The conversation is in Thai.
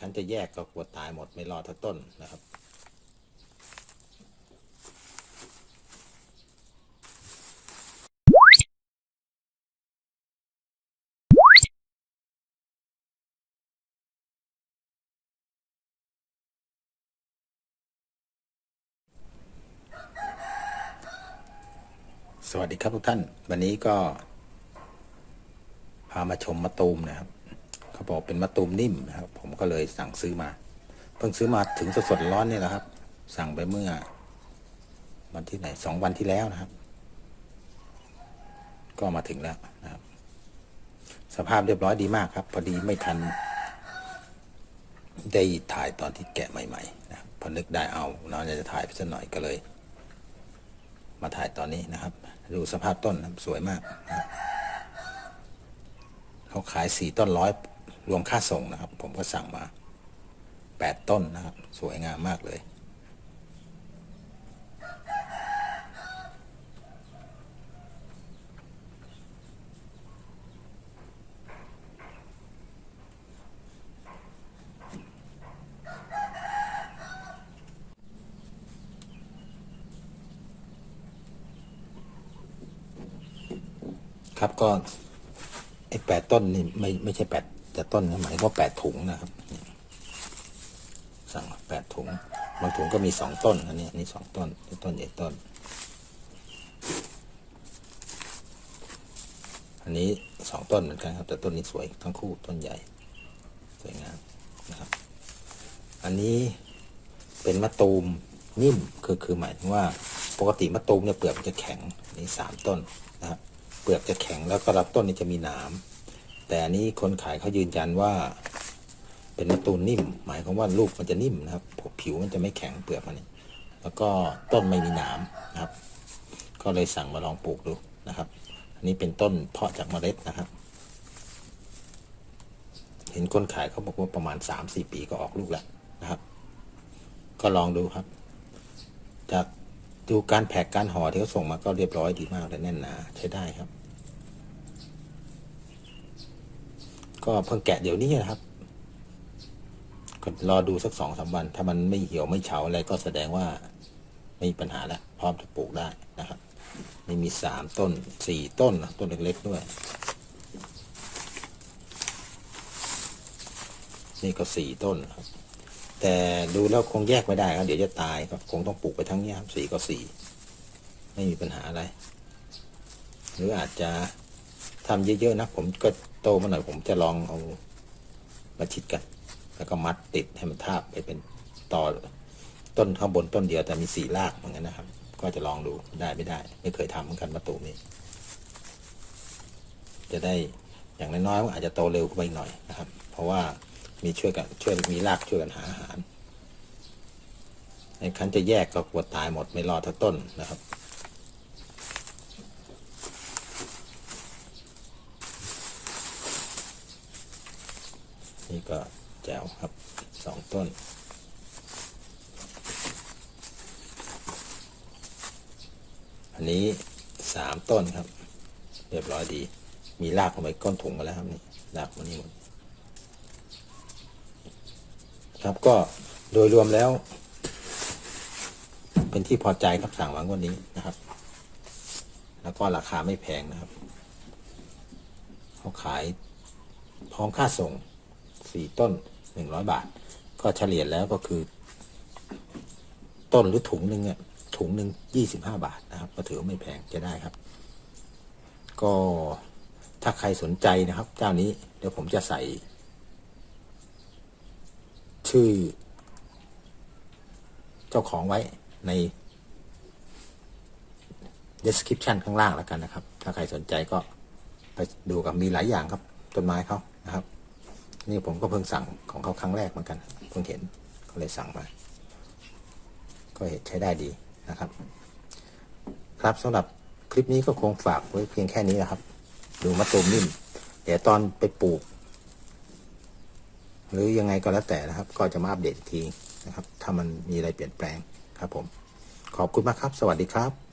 คันจะแยกก็กลัวตายหมดไม่รอดทั้งต้นนะครับสวัสดีครับทุกท่าน วันนี้ก็ พามาชมมะตูมนะครับ เขาบอกเป็นมะตูมนิ่มนะครับ ผมก็เลยสั่งซื้อมา เพิ่งซื้อมาถึงสดๆร้อนนี่แหละครับ สั่งไปเมื่อ วันที่ไหนสองวันที่แล้วนะครับ ก็มาถึงแล้วนะครับ สภาพเรียบร้อยดีมากครับ พอดีไม่ทัน ได้ถ่ายตอนที่แกะใหม่ๆนะพอนึกได้เอาเราจะถ่ายไปสักหน่อยก็เลย มาถ่ายตอนนี้นะครับ ดูสภาพต้นนะสวยมากนะครับเขาขายสี่ต้นร้อย รวมค่าส่งนะครับ ผมก็สั่งมาแปดต้นนะครับ สวยงามมากเลย ครับก็ไอ้แปดต้นนี่ไม่ไม่ใช่แปด แต่ต้นหมายว่าแปดถุงนะครับ สั่งแปดถุง บางถุงก็มีสองต้นอันนี้อันนี้สองต้นต้นใหญ่ต้น อันนี้สองต้นเหมือนกันครับ แต่ต้นนี้สวยทั้งคู่ต้นใหญ่ สวยงามนะครับ อันนี้เป็นมะตูมนิ่มคือคือหมายถึงว่าปกติมะตูมเนี่ยเปลือกมันจะแข็งนนี่สามต้นนะครับเปลือกจะแข็งแล้วก็รับต้นนี่จะมีหนาม แต่อันนี้คนขายเขายืนยันว่า เป็นมะตูมนิ่ม หมายความว่าลูกมันจะนิ่มนะครับผิวมันจะไม่แข็งเปลือกมันนี่แล้วก็ต้นไม่มีหนามนะครับ ก็เลยสั่งมาลองปลูกดูนะครับ อันนี้เป็นต้นเพาะจากเมล็ดนะครับ เห็นคนขายเขาบอกว่าประมาณสามสี่ปีก็ออกลูกแล้วนะครับ ก็ลองดูครับ จากดูการแพกการห่อที่เขาส่งมาก็เรียบร้อยดีมากเลยแน่นหนาใช้ได้ครับ ก็เพิ่งแกะเดี๋ยวนี้นะครับก็รอดูสักสองสามวัน ถ้ามันไม่เหี่ยวไม่เฉาอะไรก็แสดงว่าไม่มีปัญหาแล้วพร้อมจะปลูกได้นะครับนี่มีสามต้นสี่ต้นต้นเล็กๆด้วย นี่ก็สี่ต้นครับ แต่ดูแล้วคงแยกไม่ได้ครับ เดี๋ยวจะตายครับคงต้องปลูกไปทั้งนี้ครับสี่ก็สี่ไม่มีปัญหาอะไร หรืออาจจะ ทำเยอะๆนะ ผมก็โตมาหน่อยผมจะลองเอามาชิดกัน แล้วก็มัดติดให้มันทาบไปเป็นต่อต้นข้างบนต้นเดียวแต่มีสี่รากเหมือนกันนะครับ ก็จะลองดูได้ไม่ได้ ไม่เคยทำเหมือนกันมาตูมนี้ จะได้อย่างน้อยๆมันอาจจะโตเร็วขึ้นไปหน่อยนะครับ เพราะว่ามีช่วยกันช่วยมีรากช่วยกันหาอาหารในคันจะแยกก็กลัวตายหมดไม่รอดทั้งต้นนะครับ นี่ก็แจวครับสองต้น อันนี้สามต้นครับ เรียบร้อยดี มีรากลงไปก้นถุงมาแล้วครับนี่รากมานี่หมดครับก็โดยรวมแล้ว เป็นที่พอใจครับสั่งวางวันนี้นะครับ แล้วก็ราคาไม่แพงนะครับ เขาขายพร้อมค่าส่ง สี่ต้นหนึ่งร้อยบาท ก็เฉลี่ยแล้วก็คือ ต้นหรือถุงหนึ่งเนี่ยถุงหนึ่งยี่สิบห้าบาทนะครับ ก็ถือไม่แพงจะได้ครับ ก็ถ้าใครสนใจนะครับ เจ้านี้เดี๋ยวผมจะใส่ ชื่อ เจ้าของไว้ใน description ข้างล่างแล้วกันนะครับ ถ้าใครสนใจก็ไปดูกับมีหลายอย่างครับต้นไม้เขานะครับ นี่ผมก็เพิ่งสั่งของเขาครั้งแรกเหมือนกัน เพิ่งเห็นก็เลยสั่งมา ก็เห็นใช้ได้ดีนะครับ ครับสำหรับคลิปนี้ก็คงฝากไว้เพียงแค่นี้นะครับ ดูมะตูมนิ่ม เดี๋ยวตอนไปปลูก หรือยังไงก็แล้วแต่นะครับ ก็จะมาอัปเดตทีนะครับ ถ้ามันมีอะไรเปลี่ยนแปลงครับผม ขอบคุณมากครับ สวัสดีครับ